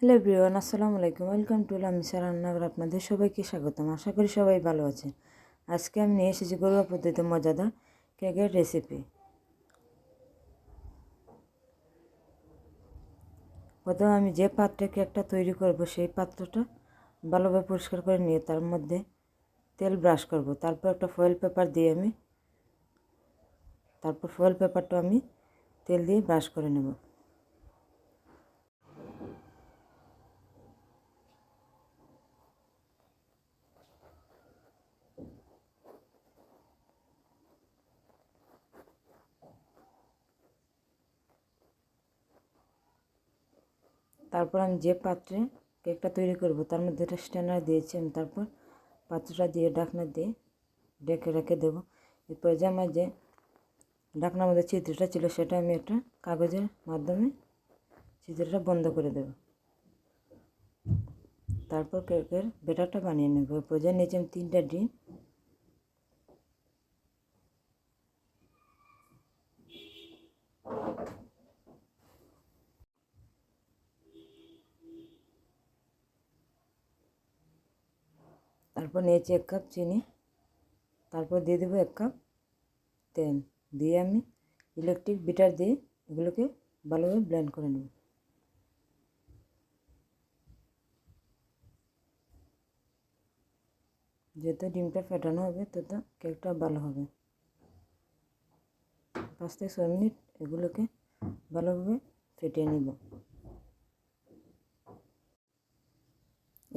Hello everyone, আসসালামু আলাইকুম। Welcome to Lamisa রান্নাঘর আপনাদের সবাইকে স্বাগতম। আশা করি সবাই ভালো আছেন। আজকে আমি নিয়ে এসেছি ঘরোয়া পদ্ধতিতে মজাদার কেকের রেসিপি প্রথমে আমি যে পাত্রে কেকটা তৈরি করব, সেই পাত্রটা ভালোভাবে পরিষ্কার করে নিয়ে তার মধ্যে তেল ব্রাশ করব। তারপর একটা ফয়েল পেপার দিয়ে আমি, তারপর ফয়েল পেপারটা আমি তেল দিয়ে ব্রাশ করে নেব। তারপর আমি যে পাত্রে কেকটা তৈরি করব, তার মধ্যে একটা স্ট্যান্ডার দিয়েছি, আমি তারপর পাত্রটা দিয়ে ডাকনা দিয়ে ডেকে রেখে দেবো। এরপর যে আমার যে ডাকনার মধ্যে চিত্রটা ছিল, সেটা আমি একটা কাগজের মাধ্যমে চিত্রটা বন্ধ করে দেব। তারপর কেকের বেটারটা বানিয়ে নেব। এরপর যে নিয়েছি আমি তিনটা ডিম তারপর নিয়েছি এক কাপ চিনি। তারপর দিয়ে দেবো এক কাপ তেল। দিয়ে আমি ইলেকট্রিক বিটার দিয়ে এগুলোকে ভালোভাবে ব্লেন্ড করে নেব। যত ডিমটা ফেটানো হবে, তত কেকটা ভালো হবে। পাঁচ থেকে ছয় মিনিট এগুলোকে ভালোভাবে ফেটিয়ে নিব।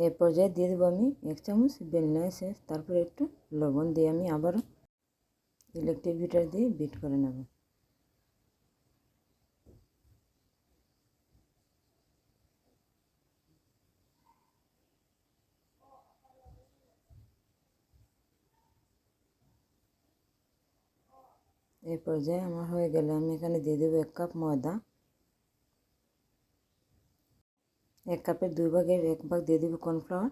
এ পর্যায়ে দিয়ে দেবো আমি এক চামচ ভ্যানিলা এসেন্স। তারপর একটু লবণ দিয়ে আমি আবারও ইলেকট্রিক বিটার দিয়ে বিট করে নেব। এই পর্যায়ে আমার হয়ে গেলে আমি এখানে দিয়ে দেবো এক কাপ ময়দা। এক কাপের দুই ভাগের এক ভাগ দিয়ে দেবো কর্নফ্লাওয়ার।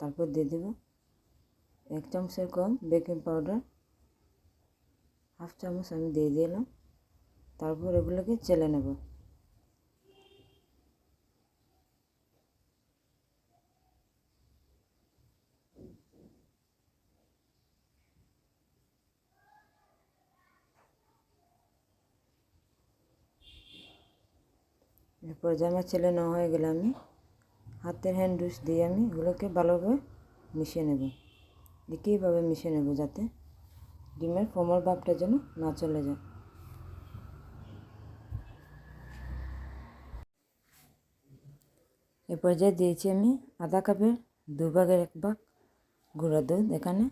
তারপর দিয়ে দেবো এক চামচের কম বেকিং পাউডার। হাফ চামচ আমি দিয়ে দিলাম। তারপর এগুলোকে চেলে নেব। এরপর জামা ছেলে নেওয়া হয়ে গেলে আমি হাতের হ্যান্ড ডুস দিয়ে আমি এগুলোকে ভালোভাবে মিশিয়ে নেব। একইভাবে মিশিয়ে নেব যাতে ডিমের কোমর ভাবটা যেন না চলে যায়। এ পর্যায়ে দিয়েছি আমি আধা কাপের দু ভাগের এক ভাগ গুঁড়া দুধ এখানে।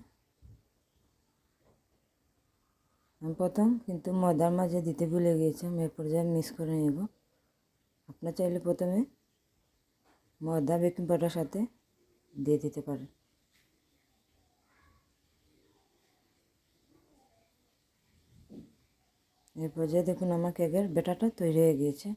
আমি প্রথম কিন্তু ময়দার মাঝে দিতে ভুলে গিয়েছিলাম এ পর্যায়ে মিক্স করে নেব। আপনার চাইলে প্রথমে ময়দা, বেকিং পাউডার সাথে দিয়ে দিতে পারেন। এরপর যে দেখুন আমার কেকের বেটাটা তৈরি হয়ে গিয়েছে।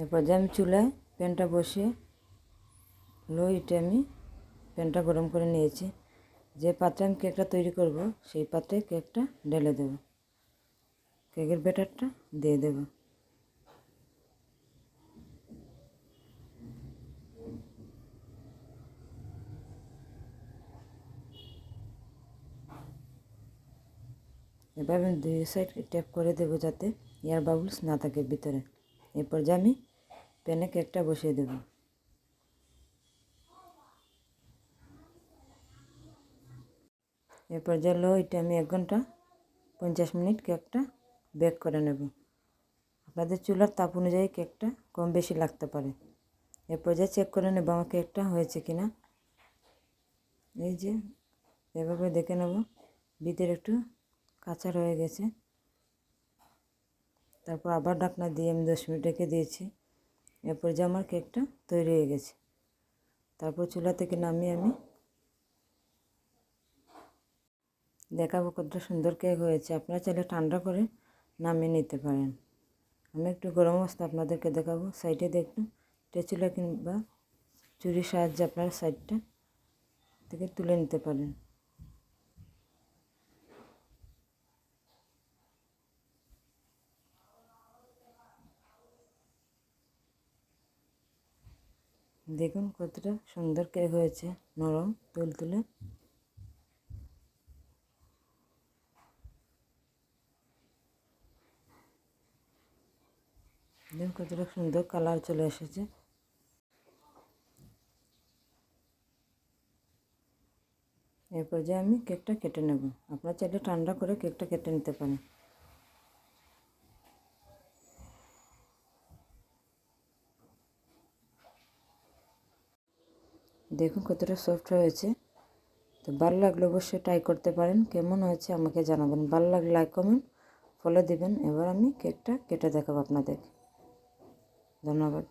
এরপর যে আমি চুলায় প্যানটা বসিয়ে লো হিটে আমি প্যানটা গরম করে নিয়েছি। যে পাত্রে আমি কেকটা তৈরি করব, সেই পাত্রে কেকটা ঢেলে দেব। কেকের ব্যাটারটা দিয়ে দেব। এবার আমি দুই সাইড ট্যাপ করে দেবো যাতে এয়ার বাবলস না থাকে ভিতরে। এরপর যে আমি প্যানে কেকটা বসিয়ে দেব। এরপর যে লো এটা আমি এক ঘণ্টা পঞ্চাশ মিনিট কেকটা বেক করে নেব। আপনাদের চুলার তাপ অনুযায়ী কেকটা কম বেশি লাগতে পারে। এরপর যে চেক করে নেব আমার কেকটা হয়েছে কি না এই যে এভাবে দেখে নেব, ভিতরে একটু কাঁচা রয়ে গেছে। তারপর আবার ঢাকনা দিয়ে আমি দশ মিনিট রেখে দিয়েছি। এরপর যে আমার কেকটা তৈরি হয়ে গেছে। তারপর চুলা থেকে নামিয়ে আমি দেখাবো কতটা সুন্দর কেক হয়েছে। আপনারা চাইলে ঠান্ডা করে নামিয়ে নিতে পারেন। আমি একটু গরম অবস্থা আপনাদেরকে দেখাবো। সাইডে দেখুন, টেচুলা কিংবা চুরির সাহায্যে আপনারা সাইডটা থেকে তুলে নিতে পারেন। দেখুন কতটা সুন্দর কেক হয়েছে, নরম তুলতুলে দেখুন কতটা সুন্দর কালার চলে এসেছে। এরপর যে আমি কেকটা কেটে নেব। আপনার চাইলে ঠান্ডা করে কেকটা কেটে নিতে পারেন। দেখুন কতটা সফট হয়েছে। তো ভালো লাগলে অবশ্যই ট্রাই করতে পারেন। কেমন হয়েছে আমাকে জানাবেন। ভালো লাগলে লাইক কমেন্ট ফলো দিবেন। এবার আমি কেকটা কেটে দেখাবো আপনাদের। ধন্যবাদ।